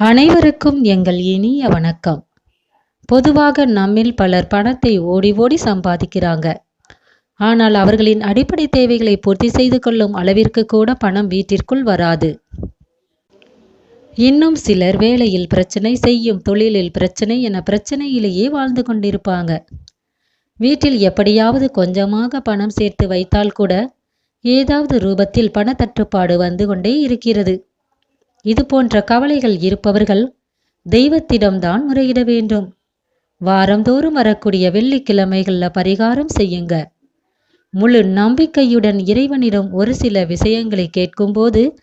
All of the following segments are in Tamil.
அனைவருக்கும் எங்கள் இனிய வணக்கம். பொதுவாக நம்மில் பலர் பணத்தை ஓடி ஓடி சம்பாதிக்கிறாங்க. ஆனால் அவர்களின் அடிப்படை தேவைகளை பூர்த்தி செய்து கொள்ளும் அளவிற்கு கூட பணம் வீட்டிற்குள் வராது. இன்னும் சிலர் வேலையில் பிரச்சனை செய்யும் தொழிலில் பிரச்சனை என பிரச்சனையிலேயே வாழ்ந்து கொண்டிருப்பாங்க. வீட்டில் எப்படியாவது கொஞ்சமாக பணம் சேர்த்து வைத்தால் கூட ஏதாவது ரூபத்தில் பணத்தட்டுப்பாடு வந்து கொண்டே இருக்கிறது. இது போன்ற கவலைகள் இருப்பவர்கள் தெய்வத்திடம்தான் முறையிட வேண்டும். வாரந்தோறும் வரக்கூடிய வெள்ளிக்கிழமைகளில் பரிகாரம் செய்யுங்க. முழு நம்பிக்கையுடன் இறைவனிடம் ஒரு சில விஷயங்களை கேட்கும்போது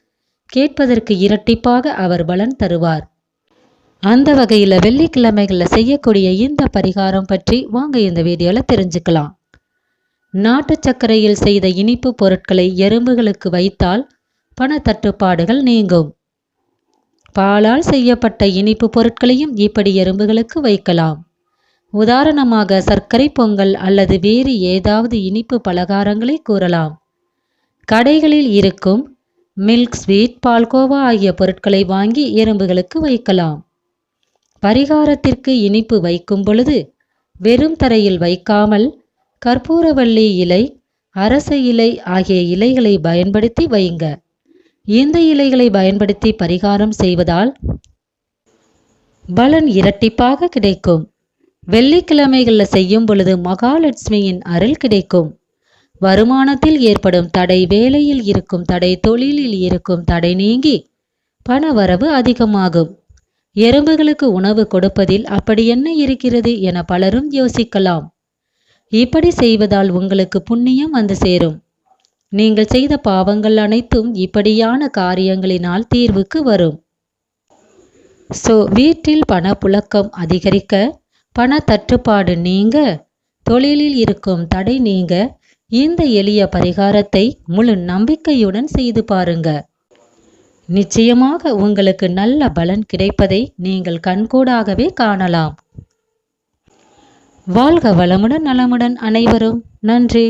கேட்பதற்கு இரட்டிப்பாக அவர் பலன் தருவார். அந்த வகையில் வெள்ளிக்கிழமைகளில் செய்யக்கூடிய இந்த பரிகாரம் பற்றி வாங்க இந்த வீடியோவில் தெரிஞ்சுக்கலாம். நாட்டு சர்க்கரையில் செய்த இனிப்பு பொருட்களை எறும்புகளுக்கு வைத்தால் பணத்தட்டுப்பாடுகள் நீங்கும். பாலால் செய்யப்பட்ட இனிப்பு பொருட்களையும் இப்படி எறும்புகளுக்கு வைக்கலாம். உதாரணமாக சர்க்கரை பொங்கல் அல்லது வேறு ஏதாவது இனிப்பு பலகாரங்களை கூறலாம். கடைகளில் இருக்கும் மில்க் ஸ்வீட் பால்கோவா ஆகிய பொருட்களை வாங்கி எறும்புகளுக்கு வைக்கலாம். பரிகாரத்திற்கு இனிப்பு வைக்கும் பொழுது வெறும் தரையில் வைக்காமல் கற்பூரவள்ளி இலை அரச இலை ஆகிய இலைகளை பயன்படுத்தி வைங்க. இந்த இலைகளை பயன்படுத்தி பரிகாரம் செய்வதால் பலன் இரட்டிப்பாக கிடைக்கும். வெள்ளிக்கிழமைகளில் செய்யும் பொழுது மகாலட்சுமியின் அருள் கிடைக்கும். வருமானத்தில் ஏற்படும் தடை வேலையில் இருக்கும் தடை தொழிலில் இருக்கும் தடை நீங்கி பண வரவு அதிகமாகும். எறும்புகளுக்கு உணவு கொடுப்பதில் அப்படி என்ன இருக்கிறது என பலரும் யோசிக்கலாம். இப்படி செய்வதால் உங்களுக்கு புண்ணியம் வந்து சேரும். நீங்கள் செய்த பாவங்கள் அனைத்தும் இப்படியான காரியங்களினால் தீர்வுக்கு வரும். ஸோ வீட்டில் பணப்புழக்கம் அதிகரிக்க பண தட்டுப்பாடு நீங்க தொழிலில் இருக்கும் தடை நீங்க இந்த எளிய பரிகாரத்தை முழு நம்பிக்கையுடன் செய்து பாருங்க. நிச்சயமாக உங்களுக்கு நல்ல பலன் கிடைப்பதை நீங்கள் கண்கூடாகவே காணலாம். வாழ்க வளமுடன் நலமுடன் அனைவரும். நன்றி.